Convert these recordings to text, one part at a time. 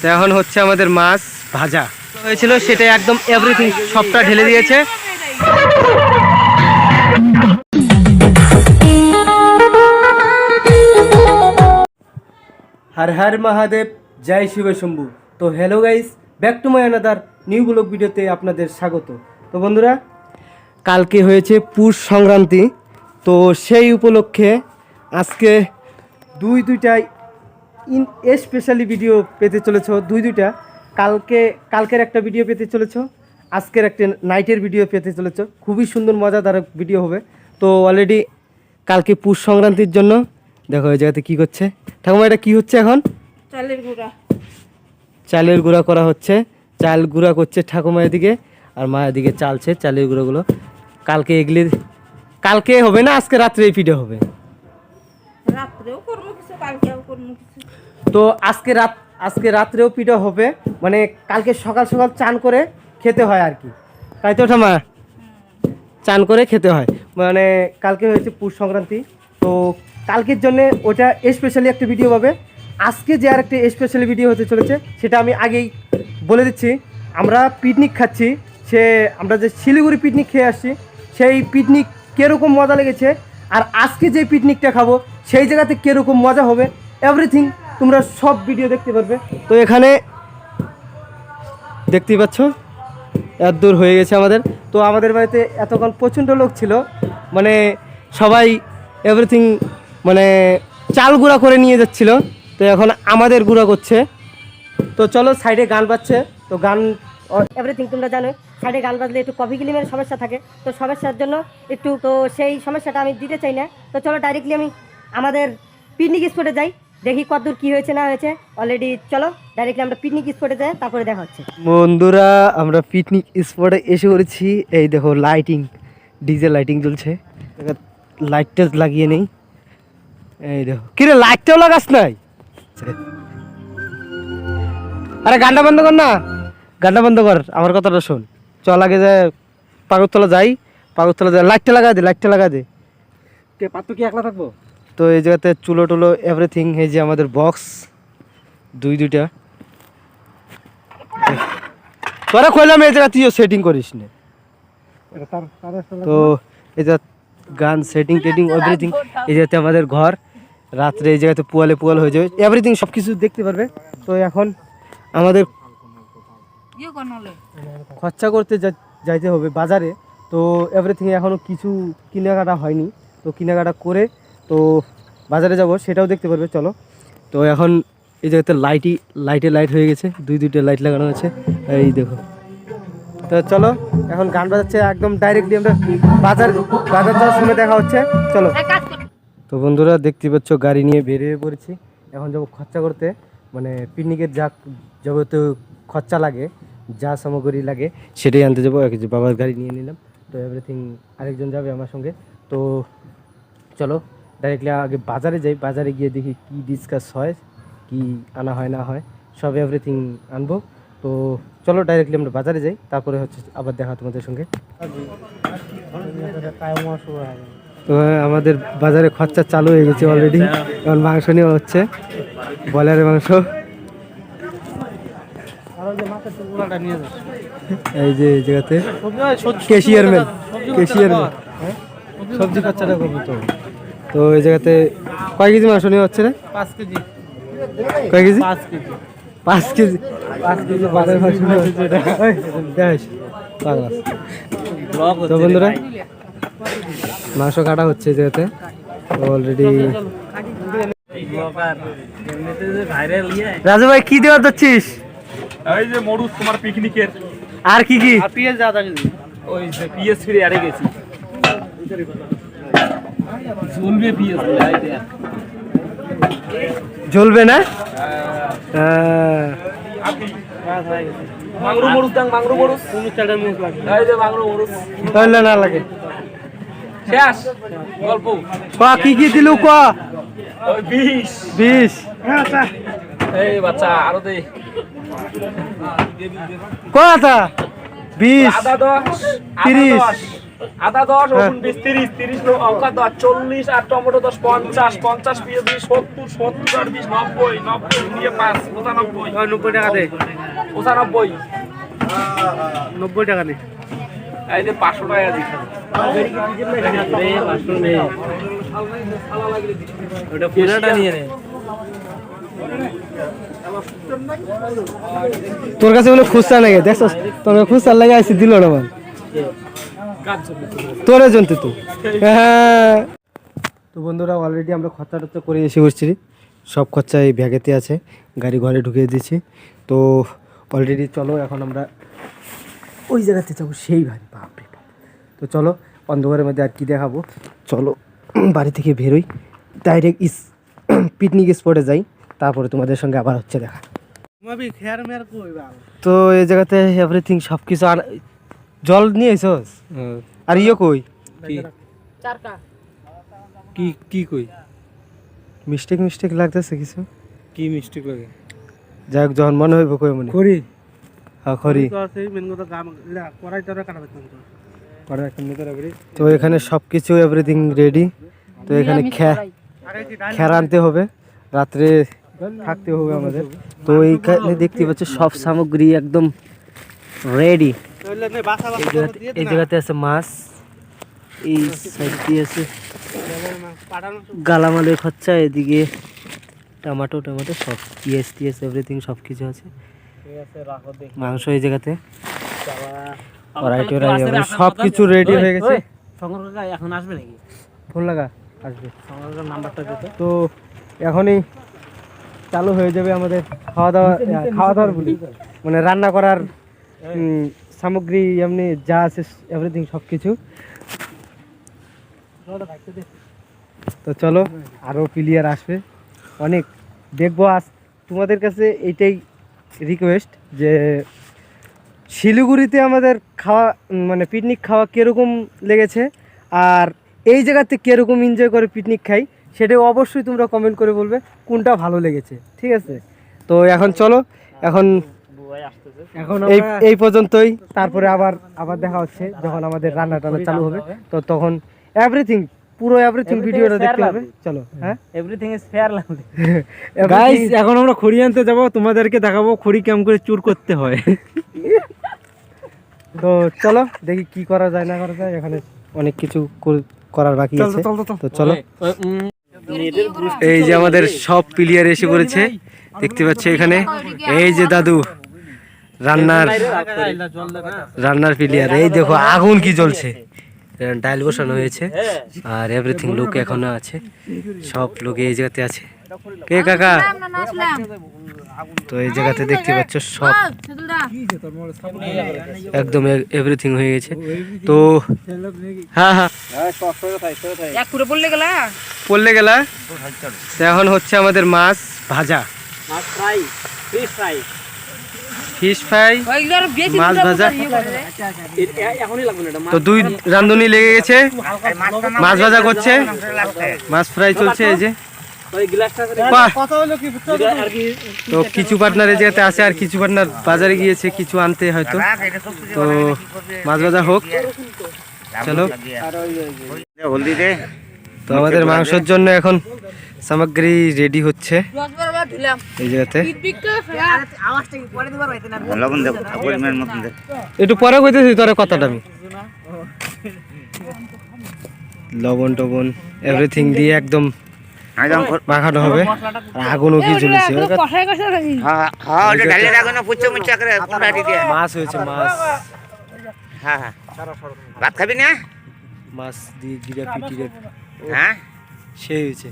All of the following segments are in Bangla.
তো এখন হচ্ছে আমাদের মাছ ভাজা। হয়েছিল সেটা একদম এভরিথিং সবটা ঢেলে দিয়েছে। হর হর মহাদেব, জয় শিব শম্ভু। তো hello guys back to my another new blog ভিডিওতে আপনাদের স্বাগত। তো বন্ধুরা, কালকে হয়েছে পুষ সংক্রান্তি। তো সেই উপলক্ষে আজকে দুই দুইটা ইন স্পেশালি ভিডিও পেতে চলেছ দুই দুইটা। কালকে কালকের একটা ভিডিও পেতে চলেছ আজকের একটা নাইটের ভিডিও পেতে চলেছ। খুবই সুন্দর মজাদার ভিডিও হবে। তো অলরেডি কালকে পুষ সংক্রান্তির জন্য দেখো এই জায়গাতে কী করছে। ঠাকুমা এটা কী হচ্ছে এখন? চালের গুঁড়া। চালের গুঁড়া করা হচ্ছে। চাল গুঁড়া করছে ঠাকুমা এদিকে আর মা এদিকে চালছে চালের গুঁড়োগুলো। কালকে এগুলি কালকে হবে না আজকে রাত্রে এই পিঠে হবে। রাত্রেও? তো আজকে রাত, আজকে রাত্রেও পিঠা হবে। মানে কালকে সকাল সকাল চান করে খেতে হয় আর কি। তাই তো ঠামা চান করে খেতে হয়। মানে কালকে হয়েছে পুষ সংক্রান্তি। তো কালকের জন্য ওটা স্পেশালি একটা ভিডিও পাবে আজকে যে আর একটা স্পেশালি ভিডিও হতে চলেছে, সেটা আমি আগেই বলে দিচ্ছি। আমরা পিকনিক খাচ্ছি। সে, আমরা যে শিলিগুড়ি পিকনিক খেয়ে আসছি, সেই পিকনিক কীরকম মজা লেগেছে? আর আজকে যে পিকনিকটা খাব, সেই জায়গাতে কীরকম মজা হবে? এভরিথিং তোমরা সব ভিডিও দেখতে পারবে। তো এখানে দেখতেই পাচ্ছ, এত দূর হয়ে গেছে আমাদের। তো আমাদের বাড়িতে এতক্ষণ প্রচণ্ড লোক ছিল মানে সবাই এভরিথিং মানে চাল গুঁড়া করে নিয়ে যাচ্ছিল। তো এখন আমাদের গুঁড়া করছে। তো চলো সাইডে গান বাজছে। তো গান এভরিথিং তোমরা জানো সাইডে গান বাজলে একটু কফি ক্লিমের সমস্যা থাকে। তো সমস্যার জন্য একটু, তো সেই সমস্যাটা আমি দিতে চাই না। তো চলো ডাইরেক্টলি আমি আমাদের পিকনিক স্পটে যাই। দেখি কতদূর কি হয়েছে না হয়েছে। অলরেডি চলো ডাইরেক্টলি আমরা পিকনিক স্পটে যাই তারপরে দেখা হচ্ছে। বন্ধুরা আমরা পিকনিক স্পটে এসে পড়েছি। এই দেখো লাইটিং ডিজে লাইটিং জ্বলছে। লাইট টাচ লাগিয়ে নেই। এই দেখো কিরে লাইটটাও লাগাস নাই? আরে গানটা বন্ধ কর না। গানটা বন্ধ কর আমার কথাটা শোন। চল আগে যে পাগরতলা যাই পাগরতলা যাই। লাইটটা লাগা দে লাইটটা লাগা দে। কে পাত্র কি একলা থাকব? তো এই জায়গাতে চুলো টুলো এভরিথিং এই যে আমাদের বক্স দুই দুইটা। তোরা কইলাম এই জায়গা তুইও সেটিং করিস না। তো এই যে গান সেটিং টেটিং এভরিথিং এই জায়গাতে আমাদের ঘর। রাত্রে এই জায়গাতে পোয়ালে পোয়াল হয়ে যাবে। এভরিথিং সব কিছু দেখতে পারবে। তো এখন আমাদের খরচা করতে যাইতে হবে বাজারে। তো এভরিথিং এখনও কিছু কেনাকাটা হয়নি। তো কেনাকাটা করে তো বাজারে যাব সেটাও দেখতে পারবে চলো। তো এখন এই জায়গাতে লাইটই লাইটে লাইট হয়ে গেছে দুই দুইটা লাইট লাগানো আছে এই দেখো। তো চলো এখন গান বাজাচ্ছে একদম ডাইরেক্টলি আমরা বাজার বাজার যাওয়ার সময় দেখা হচ্ছে চলো। তো বন্ধুরা দেখতে পাচ্ছ গাড়ি নিয়ে বেরিয়ে পড়েছি। এখন যাব খরচা করতে মানে পিকনিকের যা যাবতীয় খরচা লাগে যা সামগ্রী লাগে সেটাই আনতে যাব। এক বাবার গাড়ি নিয়ে নিলাম তো এভরিথিং আরেকজন যাবে আমার সঙ্গে। তো চলো ডাইরেক্টলি আগে বাজারে যাই বাজারে গিয়ে দেখি কি ডিসকাস হয় কি আনা হয় না হয় সব এভরিথিং আনব। তো চলো ডাইরেক্টলি আমরা বাজারে যাই তারপরে হচ্ছে আবার দেখা তোমাদের সঙ্গে। তো আমাদের বাজারে খরচা চালু হয়ে গেছে অলরেডি এখন মাংস নেওয়া হচ্ছে বয়লারের মাংস। এই যে এই জায়গাতে। কেশিয়ার ম্যান কেশিয়ার ম্যান সবজি খরচাটা করব তো তো এই জায়গাতে কয় কেজি মাংস নেওয়া হচ্ছে রে? পাঁচ কেজি। কয় কেজি? পাঁচ কেজি। পাঁচ কেজি। পাঁচ কেজি বাজার মাংস। তো বন্ধুরা মাংস কাটা হচ্ছে এই জায়গাতে। অলরেডি ইয়ে। রাজু ভাই কি দেওয়া যাচ্ছিস এই যে মরুস তোমার পিকনিকের। আর কি কি? পিএস কেজি ওই যে পিএস ফিরে আরে গেছি। জ্বলবে না? না লাগে। শেষ। গল্প। ক কি কি দিলু ক? বিশ বিশ এই বাচ্চা আরও দে। ক আতা বিশ তিরিশ। আদা দশ। রসুন বিশ তিরিশ তিরিশ লঙ্কা দশ চল্লিশ আর টমেটো দশ পঞ্চাশ পঞ্চাশ পিস বিশ সত্তর সত্তর আর বিশ নব্বই নব্বই দিয়ে পাঁচ পঁচানব্বই। নব্বই টাকা দে। পঁচানব্বই। নব্বই টাকা নে এই যে পাঁচশো টাকা দিচ্ছি ওটা পুরাটা নিয়ে নে। তোর কাছে বলে খুচরা লাগে দেখছস? তোর খুচরা লাগে আসি দিল না তোরে জন্তু তো। হ্যাঁ। তো বন্ধুরা অলরেডি আমরা খরচা টরচা করে এসে বসছি সব খরচা এই ব্যাগেতে আছে গাড়ি ঘরে ঢুকিয়ে দিয়েছি। তো অলরেডি চলো এখন আমরা ওই জায়গাতে যাব সেই ভারী বাপরে তো চলো অন্ধকারের মধ্যে আর কি দেখাবো? চলো বাড়ি থেকে বেরোই। ডাইরেক্ট ইস পিকনিক স্পটে যাই। তারপরে তোমাদের সঙ্গে আবার হচ্ছে দেখা। তো এই জায়গাতে এভরিথিং সব কিছু আর জল নিয়ে এসোস আর ইয়ে কই? কি? চারটা কি কি কই? মিস্টেক মিস্টেক লাগতেছে কিছু? কি মিস্টেক লাগে? যাই হোক যখন মনে হইব কই মনে করি হ্যাঁ খরি তো সেই কথা গাম করাই তোরা কাটাবে তো তো এখানে সব কিছু এভরিথিং রেডি তো এখানে খ্যার আনতে হবে। রাত্রে থাকতে হবে আমাদের। তো এইখানে দেখতে পাচ্ছ সব সামগ্রী একদম রেডি এই জায়গাতে আছে মাছ। এই সাইড দিয়ে আছে গালামালের খরচা এদিকে টমেটো টমেটো সব পিএস টিএস এভরিথিং সব কিছু আছে। মাংস এই জায়গাতে। সব কিছু রেডি হয়ে গেছে। এখন আসবে নাকি? ফোন লাগা আসবে। নাম্বারটা তো এখনই চালু হয়ে যাবে আমাদের খাওয়া দাওয়া খাওয়া দাওয়ার বলি। মানে রান্না করার সামগ্রী, এমনি যা আছে এভরিথিং সব কিছু তো চলো আরও প্লেয়ার আসবে। অনেক। দেখব আজ তোমাদের কাছে এইটাই রিকোয়েস্ট যে, শিলিগুড়িতে আমাদের খাওয়া মানে পিকনিক খাওয়া কীরকম লেগেছে? আর এই জায়গাতে কীরকম এনজয় করে পিকনিক খাই, সেটা অবশ্যই তোমরা কমেন্ট করে বলবে, কোনটা ভালো লেগেছে। ঠিক আছে? তো এখন চলো, এখন এই এই পর্যন্তই। তারপরে আবার আবার দেখা হচ্ছে যখন আমাদের রান্না টান্না চালু হবে। তো তখন এভরিথিং পুরো এভরিথিং ভিডিওটা দেখতে হবে। চলো হ্যাঁ? এভরিথিং ইজ ফেয়ার লাগবে গাইস এখন আমরা খড়ি আনতে যাব তোমাদেরকে দেখাবো খড়ি কেমন করে চুর করতে হয়। তো চলো দেখি কি করা যায় না করা যায়। এখানে অনেক কিছু করার বাকি আছে। তো চলো। এই যে আমাদের সব প্লেয়ার এসে পড়েছে। দেখতে পাচ্ছ এখানে। এই যে দাদু। রান্নার রান্নার প্লেয়ার এই দেখো আগুন কি জ্বলছে। ডাইল বসানো হয়েছে আর এভরিথিং লোক এখনও আছে সব লোক এই জায়গাতে আছে। কে কাকা? তো এই জায়গাতে দেখতে পাচ্ছ সব। একদম এভরিথিং হয়ে গেছে। তো হ্যাঁ হ্যাঁ। পড়লে গেলা? পড়লে গেলা? এখন হচ্ছে আমাদের মাছ ভাজা। মাছ fry fish fry fish fry মাছ ভাজা। এখনই লাগবে না এটা তো দুই রান্ধুনি লেগে গেছে। মাছ ভাজা করছে। মাছ ফ্রাই চলছে এই যে। ওই গ্লাসটা করে বাহ কথা হলো কি আর কি তো কিছু পার্টনার এই জায়গাতে আছে আর কিছু পার্টনার বাজারে গিয়েছে কিছু আনতে হয়তো। তো মাছ ভাজা হোক। চলো। হলদি দে তো আমাদের মাংসের জন্য এখন সামগ্রী রেডি হচ্ছে। এই জায়গাতে। একটু পরে কইতেছি তোর কথাটা আমি। লবণ টবণ এভরিথিং দিয়ে একদম মাখানো হবে। আগুনও কি জ্বলেছে মাছ হয়েছে মাছ। হ্যাঁ হ্যাঁ। ভাত খাবি না? মাছ দিয়ে জিরা পিটিরে হ্যাঁ? সেই হয়েছে।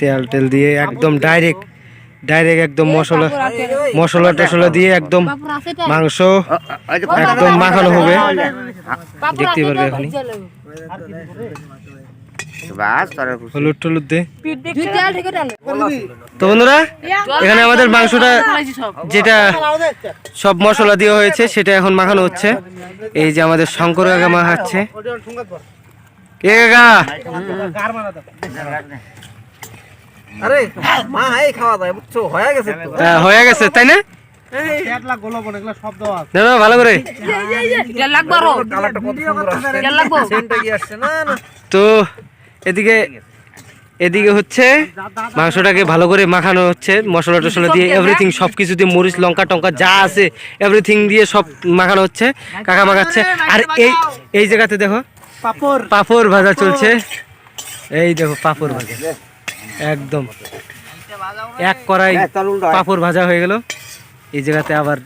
তেল টেল দিয়ে একদম ডাইরেক্ট ডাইরেক্ট একদম মশলা মশলা টশলা দিয়ে একদম মাংস একদম মাখানো হবে। দেখতে পারবে এখনই। হলুদ টলুদ দিয়ে দুই তেল ঠিক আছে তো বন্ধুরা এখানে আমাদের মাংসটা যেটা সব মশলা দেওয়া হয়েছে সেটা এখন মাখানো হচ্ছে। এই যে আমাদের শঙ্কর কাকা মাখাচ্ছে। আরে মা এই খাওয়া দাওয়া বুঝছ? হয়ে গেছে হ্যাঁ, হয়ে গেছে তাই না? তো এদিকে এদিকে হচ্ছে মাংসটাকে ভালো করে মাখানো হচ্ছে মশলা টশলা দিয়ে এভরিথিং সব কিছু দিয়ে মরিচ লঙ্কা টঙ্কা যা আছে এভরিথিং দিয়ে সব মাখানো হচ্ছে কাকা মাখাচ্ছে। আর এই এই জায়গাতে দেখো পাপড়। পাপড় ভাজা চলছে। এই দেখো পাপড় ভাজা। একদম। এক কড়াই পাপড় ভাজা হয়ে গেল। এই জায়গাতে আবার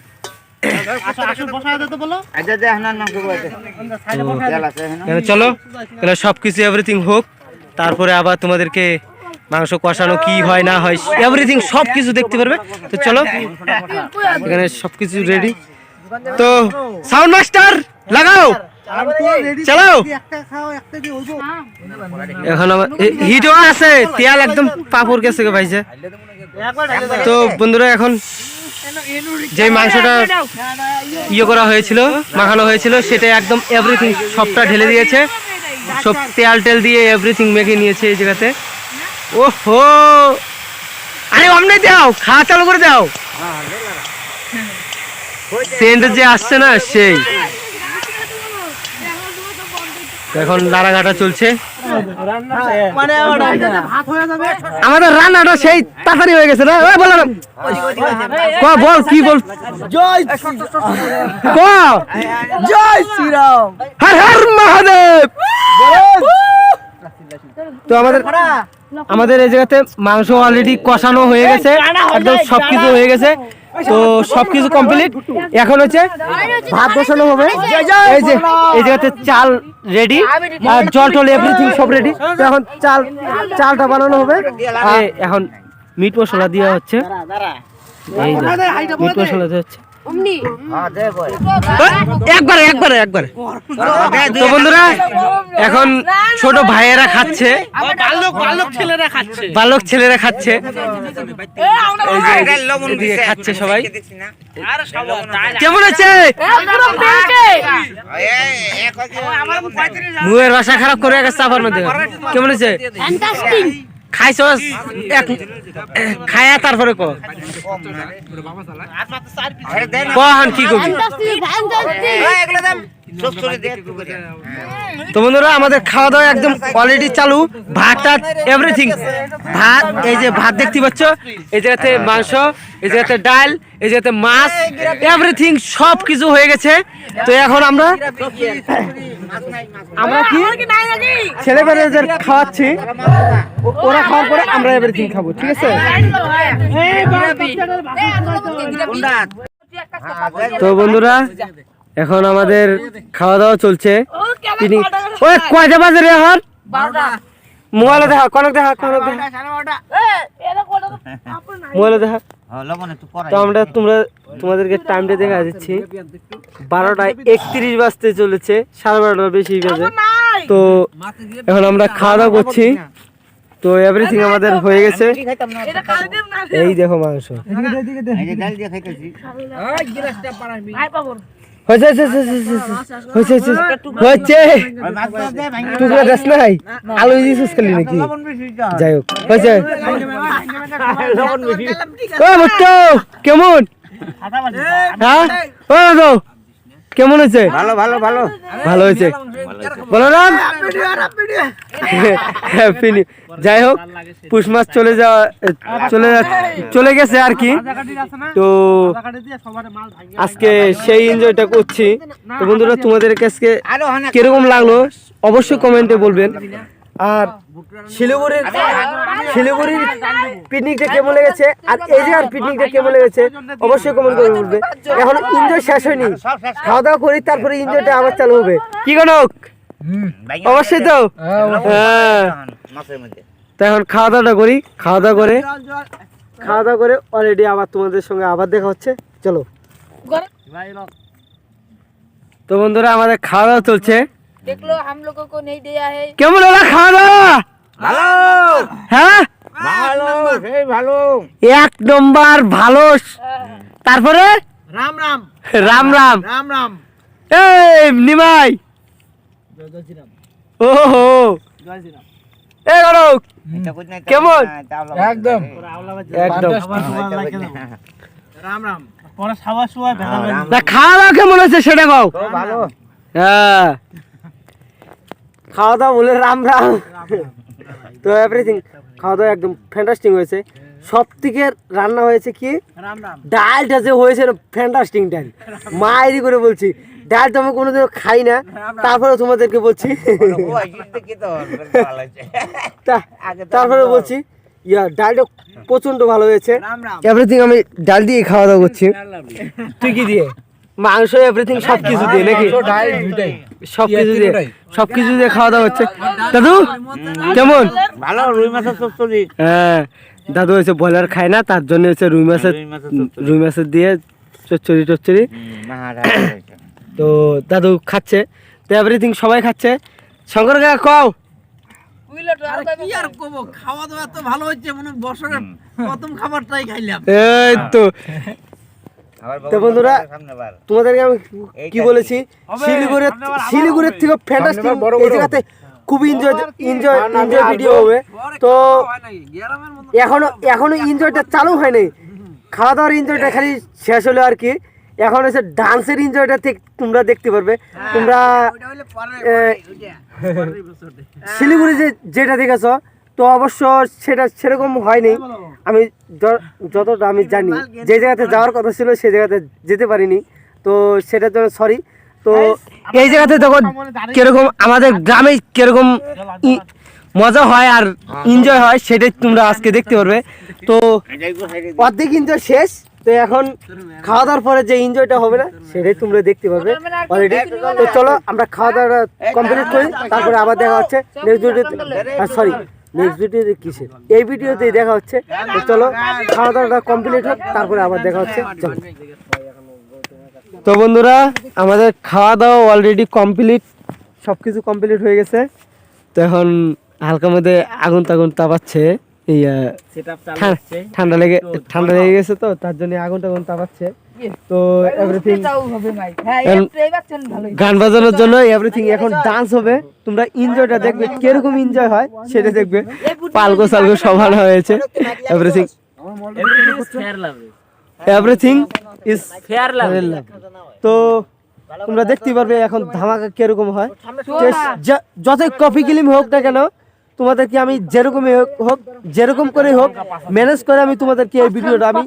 চলো এখানে। সব কিছু এভরিথিং হোক। তারপরে আবার তোমাদেরকে মাংস কষানো কি হয় না হয় এভরিথিং সব কিছু দেখতে পারবে। তো চলো এখানে সব কিছু রেডি তো সাউন্ড মাস্টার লাগাও! চালাও। এখন হিটও আছে তেল একদম গেছে ভাইছে তো বন্ধুরা এখন যে মাংসটা ইয়ে করা হয়েছিল মাখানো হয়েছিল সেটা একদম এভরিথিং সবটা ঢেলে দিয়েছে। সব তেল টেল দিয়ে এভরিথিং মেখে নিয়েছে এই জায়গাতে। ও হো আরে অমনে দাও খাওয়া চালু করে দাও। সেন্ট যে আসছে না সেই। এখন লাড়াঘাটা চলছে। আমাদের রান্নাটা সেই তাড়াতাড়ি হয়ে গেছে না? বলো ক বল কি বল? জয় ক? জয় শ্রীরাম। হর হর মহাদেব! তো আমাদের আমাদের এই জায়গাতে মাংস অলরেডি কষানো হয়ে গেছে। একদম সবকিছু হয়ে গেছে। তো সবকিছু কমপ্লিট এখন হচ্ছে ভাত বসানো হবে। এই যে, এই জায়গাতে চাল রেডি আর জল টল এভরিথিং সব রেডি তো এখন চাল, চালটা বানানো হবে। এখন মিট মশলা দেওয়া হচ্ছে। এই মিট মশলা দেওয়া হচ্ছে। একবারে একবারে একবারে। তো বন্ধুরা এখন ছোট ভাইয়েরা খাচ্ছে। বালক ছেলেরা খাচ্ছে। খাচ্ছে সবাই। কেমন আছে? মুয়ের ভাষা খারাপ করে গেছে আবার মধ্যে। কেমন আছে? খাইছ এক খায়া তারপরে ক। কহান কি করবি তো বন্ধুরা, আমাদের খাওয়া দাওয়া একদম অলরেডি চালু। ভাত টাত এভরিথিং ভাত, এই যে ভাত দেখতে পাচ্ছ, এই জায়গাতে মাংস, এই জায়গাতে ডাল, এই জায়গাতে মাছ এভরিথিং সব কিছু হয়ে গেছে। তো এখন আমরা আমরা কি? ছেলে মেয়েদের খাওয়াচ্ছি। ওরা খাওয়ার পরে আমরা এভরিথিং খাব ঠিক আছে? তো বন্ধুরা এখন আমাদের খাওয়া দাওয়া চলছে ওই কয়টা বাজে রে এখন? মোবাইলে দেখা কনক দেখা কনক দেখা। মোবাইলে দেখা। তো আমরা তোমরা তোমাদেরকে টাইমটা দেখা দিচ্ছি বারোটায় একত্রিশ বাজতে চলেছে সাড়ে বারোটার বেশি বাজে তো এখন আমরা খাওয়া দাওয়া করছি। তো এভরিথিং আমাদের হয়ে গেছে। এই দেখো মাংস। হয়েছে হয়েছে, হয়েছে, টুকরা দেশ নাই আলু দিয়েছিস খালি নাকি? যাই হোক হয়েছে। ও মুট্টু কেমন? হ্যাঁ? ও কেমন হয়েছে? ভালো ভালো ভালো। ভালো হয়েছে। বলো না। হ্যাপি যাই হোক পুষ মাস চলে যাওয়া চলে যা- চলে গেছে আর কি। তো আজকে সেই এনজয়টা করছি। তো বন্ধুরা তোমাদের কাছে কীরকম লাগল? অবশ্যই কমেন্টে বলবেন। আর শিলিগুড়ির শিলিগুড়ির পিকনিকটা কেমন লেগেছে? আর এই যে আর পিকনিকটা কেমন লেগেছে অবশ্যই কমেন্ট করে বলবে এখন এনজয় শেষ হয়নি। খাওয়া দাওয়া করি তারপরে এনজয়টা আবার চালু হবে। কি গণক অবশ্যই তো। হ্যাঁ মাসের তো এখন খাওয়া দাওয়াটা করি খাওয়া দাওয়া করে খাওয়া দাওয়া করে অলরেডি আবার তোমাদের সঙ্গে আবার দেখা হচ্ছে। চলো। তো বন্ধুরা আমাদের খাওয়া দাওয়া চলছে। देख लो हम लोगों को नहीं दिया है কেমন হলো খাওয়া দাওয়া ভালো হ্যাঁ ভালো সেই ভালো এক নম্বর ভালো তারপরে রাম রাম রাম রাম রাম রাম এই নিমাই ও হো এ গণক কেমন? একদম একদম রাম রাম পরে খাওয়ার সময় ভেজাল রাম না খাওয়া দাওয়া কেমন হয়েছে সেটা কও ভালো হ্যাঁ খাওয়া দাওয়া বলে রাম রাম। তো এভরিথিং খাওয়া দাওয়া একদম ফ্যান্টাস্টিং হয়েছে। সব থেকে রান্না হয়েছে কি? রাম রাম। ডালটা যে হয়েছে ফ্যান্টাস্টিং ডাল। মায়েরই করে বলছি ডালটা আমি কোনোদিনও খাই না। তারপরে তোমাদেরকে বলছি। তো তা- তারপরে বলছি ইয়া ডালটা প্রচণ্ড ভালো হয়েছে। এভরিথিং আমি ডাল দিয়ে খাওয়া দাওয়া করছি। তুই কি দিয়ে? মাংস এভরিথিং সব কিছু দিয়ে নাকি? সব কিছু দিয়ে। সব কিছু দিয়ে খাওয়া দাওয়া হচ্ছে। দাদু কেমন? ভালো রুই মাছের চচ্চড়ি। হ্যাঁ দাদু হয়েছে ব্রয়লার খায় না তার জন্য হচ্ছে রুই মাছের রুই মাছের দিয়ে চচ্চড়ি টচ্চড়ি। তো দাদু খাচ্ছে। তো এভরিথিং সবাই খাচ্ছে। শঙ্কর কাকা কও আর কব খাওয়া দাওয়া তো ভালো হচ্ছে মনে বছরের প্রথম খাবারটাই খাইলাম। এই তো। তো বন্ধুরা তোমাদেরকে আমি কি বলেছি? শিলিগুড়ির শিলিগুড়ির থেকে ফ্যান্টাস্টিক এই জায়গাতে খুব এনজয় এনজয় এনজয় ভিডিও হবে। তো এখনও এখনও এনজয়টা চালু হয়নি খাওয়া দাওয়ার এনজয়টা খালি শেষ হলো আর কি। এখন হচ্ছে ডান্সের এনজয়টা তোমরা দেখতে পারবে। তোমরা শিলিগুড়ি যে যেটা দেখেছ তো অবশ্য সেটা সেরকম হয়নি। আমি যতটা আমি জানি যে জায়গাতে যাওয়ার কথা ছিল সেই জায়গাতে যেতে পারিনি। তো সেটার জন্য সরি তো এই জায়গাতে তখন কীরকম আমাদের গ্রামে কীরকম মজা হয় আর এনজয় হয় সেটাই তোমরা আজকে দেখতে পারবে। তো অর্ধেক এনজয় শেষ তো এখন খাওয়া দাওয়ার পরে যে এনজয়টা হবে না সেটাই তোমরা দেখতে পারবে অলরেডি তো চলো আমরা খাওয়া দাওয়াটা কমপ্লিট করি তারপরে আবার দেখা হচ্ছে। নেক্সট সরি নেক্সট ভিডিওতে কিসের? এই ভিডিওতে দেখা হচ্ছে। চলো খাওয়া দাওয়াটা কমপ্লিট হোক তারপরে আবার দেখা হচ্ছে। চলো। তো বন্ধুরা আমাদের খাওয়া দাওয়া অলরেডি কমপ্লিট সব কিছু কমপ্লিট হয়ে গেছে। তো এখন হালকা মধ্যে আগুন তাগুন তাপাচ্ছে এই ঠান্ডা লেগে ঠান্ডা লেগে গেছে তো তার জন্য আগুন টাগুন তাপাচ্ছে। তো এভরিথিং হ্যাঁ গান বাজানোর জন্য এভরিথিং এখন ডান্স হবে। তোমরা এনজয়টা দেখবে কীরকম এনজয় হয় সেটা দেখবে। পালগো সালগো সমান হয়েছে। এভরিথিং এভরিথিং ইজ ফেয়ার তো তোমরা দেখতে পারবে এখন ধামাকা কীরকম হয়। যতই কপি কিলিম হোক না কেন তোমাদেরকে আমি যেরকমই হোক যেরকম করে হোক ম্যানেজ করে আমি তোমাদেরকে এই ভিডিওটা আমি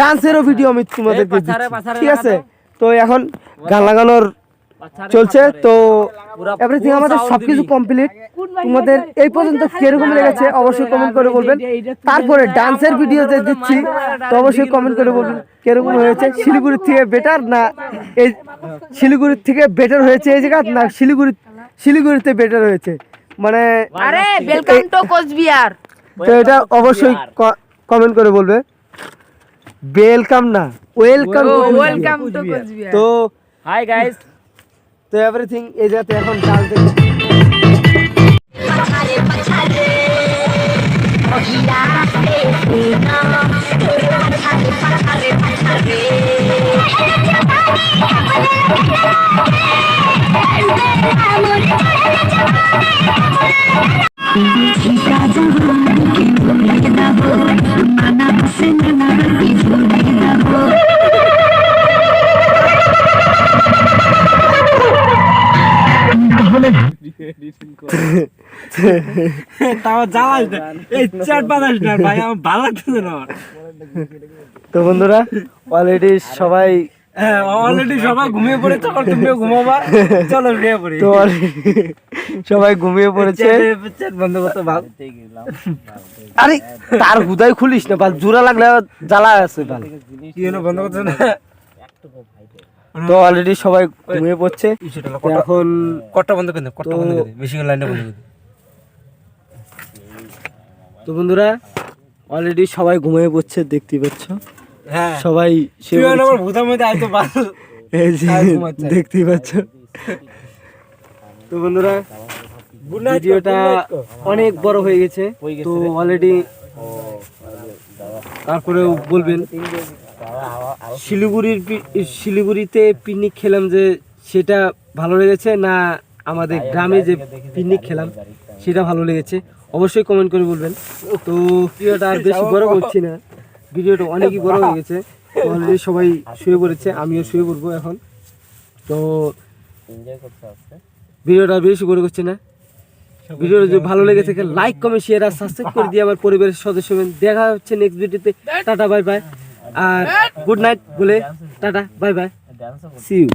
ডান্সেরও ভিডিও আমি তোমাদেরকে ঠিক আছে? তো? এখন গান লাগানোর চলছে তো এভরিথিং আমাদের সবকিছু কমপ্লিট তোমাদের এই পর্যন্ত কীরকম লেগেছে অবশ্যই কমেন্ট করে বলবেন। তারপরে ডান্সের ভিডিও যে দিচ্ছি তো অবশ্যই কমেন্ট করে বলবেন কীরকম হয়েছে? শিলিগুড়ির থেকে বেটার না এই শিলিগুড়ির থেকে বেটার হয়েছে এই জায়গা? না শিলিগুড়ি শিলিগুড়িতে বেটার হয়েছে। মানে আরে ওয়েলকাম টু কোচবিহার তো এটা অবশ্যই কমেন্ট করে বলবে। ওয়েলকাম না welcome to welcome to Coochbehar তো হাই গাইস তো এভরিথিং এই তো এখন ডাল থেকে তাও জ্বালাস না এই চাট বাদাস না ভাই আমার ভালো লাগতেছে না তো বন্ধুরা অলরেডি সবাই হ্যাঁ অলরেডি সবাই ঘুমিয়ে পড়েছে আর তুমিও ঘুমাবা। চলো শুয়ে পড়ি। তো সবাই ঘুমিয়ে পড়েছে। বন্ধ করতে ভালো। আরে তার হুদাই খুলিস না বাল জোড়া লাগলে জ্বালা আছে বাল কি হলো বন্ধ করতে না? তো অলরেডি সবাই ঘুমিয়ে পড়ছে। এখন কটটা বন্ধ করে দে কটটা বন্ধ করে বেশি লাইনটা বন্ধ করে তো বন্ধুরা অলরেডি সবাই ঘুমিয়ে পড়ছে দেখতে পাচ্ছ? হ্যাঁ। সবাই এই যে। দেখতেই পাচ্ছ? তো বন্ধুরা ভিডিওটা অনেক বড় হয়ে গেছে। তো অলরেডি তারপরে বলবেন শিলিগুড়ির শিলিগুড়িতে পিকনিক খেলাম যে সেটা ভালো লেগেছে না আমাদের গ্রামে যে পিকনিক খেলাম সেটা ভালো লেগেছে। অবশ্যই কমেন্ট করে বলবেন। তো ভিডিওটা আর বেশি বড় করছি না। ভিডিওটা অনেকই বড় হয়ে গেছে। অলরেডি সবাই শুয়ে পড়েছে আমিও শুয়ে পড়ব এখন। তো ভিডিওটা বেশি করে করছি না। ভিডিওটা যদি ভালো লেগে থাকে লাইক কমেন্ট শেয়ার আর সাবস্ক্রাইব করে দিয়ে আমার পরিবারের সদস্য হবেন। দেখা হচ্ছে নেক্সট ভিডিওতে। টাটা বাই বাই আর গুড নাইট বলে tata bye bye see you